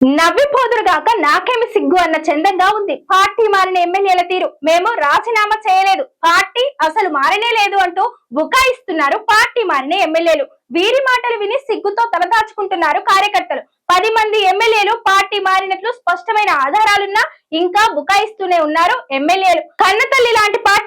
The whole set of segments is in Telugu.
నవ్విపోదురుగాక నాకేమి సిగ్గు అన్న చందంగా ఉంది. పార్టీ మారిన ఎమ్మెల్యేల తీరు మేము రాజీనామా చేయలేదు. పార్టీ అసలు మారనే లేదు అంటూ బుకాయిస్తున్నారు పార్టీ మారిన ఎమ్మెల్యేలు. వీరి మాటలు విని సిగ్గుతో తలదాచుకుంటున్నారు కార్యకర్తలు. పది మంది ఎమ్మెల్యేలు పార్టీ మారినట్లు స్పష్టమైన ఆధారాలున్నా ఇంకా బుకాయిస్తూనే ఉన్నారు ఎమ్మెల్యేలు. కన్నతల్లి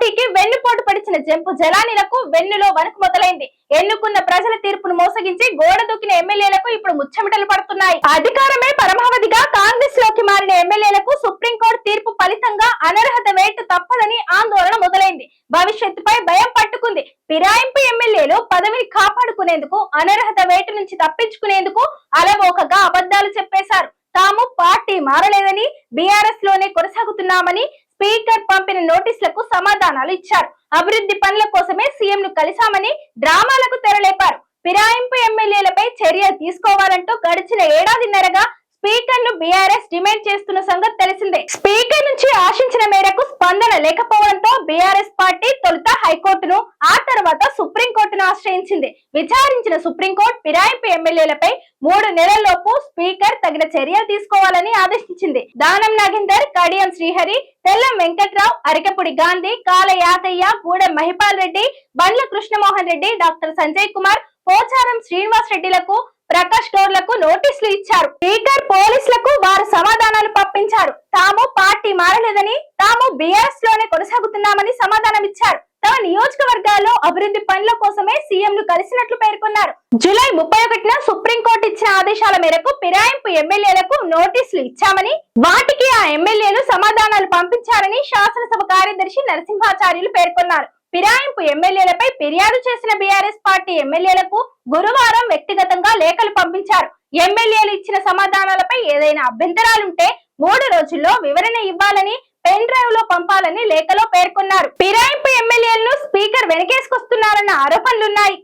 లాంటి పార్టీకి వెన్నుపోటు పడిచిన జంపు జలానీలకు వెన్నులో వణుకు మొదలైంది. ఎన్నుకున్న ప్రజల తీర్పును మోసగించి గోడ దూకిన ఎమ్మెల్యేలకు ఇప్పుడు ముచ్చమిటలు పడుతున్నాయి. అధికారమే పరమావధిగా కాంగ్రెస్లోకి మారిన ఎమ్మెల్యేలకు సుప్రీంకోర్టు తీర్పు ఫలితంగా అనర్హత వేటు తప్పదని ఆందోళన మొదలైంది. భవిష్యత్తుపై భయం పట్టుకుంది. ఫిరాయింపు ఎమ్మెల్యేలు పదవిని కాపాడుకునేందుకు అనర్హత వేటు నుంచి తప్పించుకునేందుకు అలవోకగా అబద్ధాలు చెప్పేశారు. తాము పార్టీ మారలేదని బీఆర్ఎస్లోనే కొనసాగుతున్నామని స్పీకర్ పంపిన నోటీసులకు సమాధానాలు ఇచ్చారు. అభివృద్ధి పనుల కోసమే సీఎం ను కలిశామని డ్రామాలకు తెరలేపారు. ఫిరాయింపు ఎమ్మెల్యేలపై చర్య తీసుకోవాలంటూ గడిచిన ఏడాదిన్నరగా స్పీకర్ను బీఆర్ఎస్ డిమాండ్ చేస్తున్న సంగతి తెలిసిందే. స్పీకర్ నుంచి ఆశించిన మేరకు స్పందన లేకపోవడంతో బీఆర్ఎస్ పార్టీ తొలుత హైకోర్టును ఆ తర్వాత సుప్రీంకోర్టును ఆశ్రయించింది. విచారించిన సుప్రీంకోర్టు ఫిరాయింపు ఎమ్మెల్యేలపై మూడు నెలల్లోపు స్పీకర్ తగిన చర్యలు తీసుకోవాలని ఆదేశించింది. దానం నాగేందర్ కడియం శ్రీహరి తెల్లం వెంకట్రావు అరికపుడి గాంధీ కాల యాదయ్య గూడెం మహిపాల్ రెడ్డి బండ్ల కృష్ణమోహన్ రెడ్డి డాక్టర్ సంజయ్ కుమార్ పోచారం శ్రీనివాస్ రెడ్డిలకు ప్రకాష్ గౌడ్లకు నోటీసులు ఇచ్చారు. స్పీకర్ పోలీసులకు వారు సమాధానాలు పంపించారు. తాము పార్టీ మారలేదని తాము బీఆర్ఎస్లోనే కొనసాగుతున్నామని సమాధానం ఇచ్చారు. తమ నియోజకవర్గాల్లో అభివృద్ధి పనుల కోసమే సీఎం కలిసినట్లు పేర్కొన్నారు. జూలై ముప్పై ఒకటిన సుప్రీంకోర్టు ఇచ్చిన ఆదేశాల మేరకు ఫిరాయింపు ఎమ్మెల్యేలకు నోటీసులు ఇచ్చామని వాటికి ఆ ఎమ్మెల్యేలు సమాధానాలు పంపించారని శాసనసభ కార్యదర్శి నరసింహాచార్యులు పేర్కొన్నారు. ఫిరాయింపు ఎమ్మెల్యేలపై ఫిర్యాదు చేసిన బీఆర్ఎస్ పార్టీ ఎమ్మెల్యేలకు గురువారం వ్యక్తిగతంగా లేఖలు పంపించారు. ఎమ్మెల్యేలు ఇచ్చిన సమాధానాలపై ఏదైనా అభ్యంతరాలుంటే మూడు రోజుల్లో వివరణ ఇవ్వాలని పెన్ డ్రైవ్లో పంపాలని లేఖలో పేర్కొన్నారు. ఫిరాయింపు ఎమ్మెల్యేలను స్పీకర్ వెనకేసుకొస్తున్నారన్న ఆరోపణలున్నాయి.